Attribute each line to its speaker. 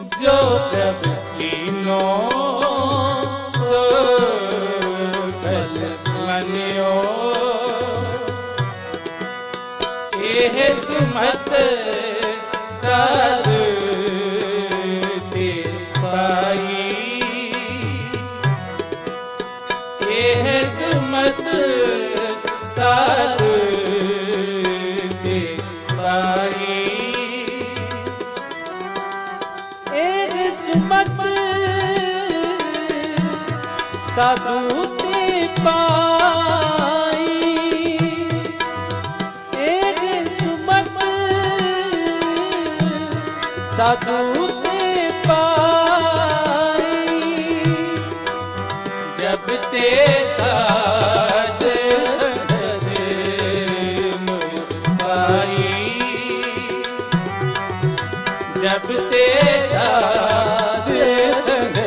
Speaker 1: ਜੋ ਕੀਨੋ ਸੋ ਮਨਿਓ। ਇਹ ਸੁਮਤ ਸਾਧ ਇਹ ਸਾਧੂ ਤੇ ਪਾਈ ਇਹ ਸੁਮਤ ਸਾਧੂ ਤੇ ਪਾਈ ਜਬ ਤੇ ਸਾਧ ਜਬ ਤੇ ਸਾਧ ਸੰਗਤ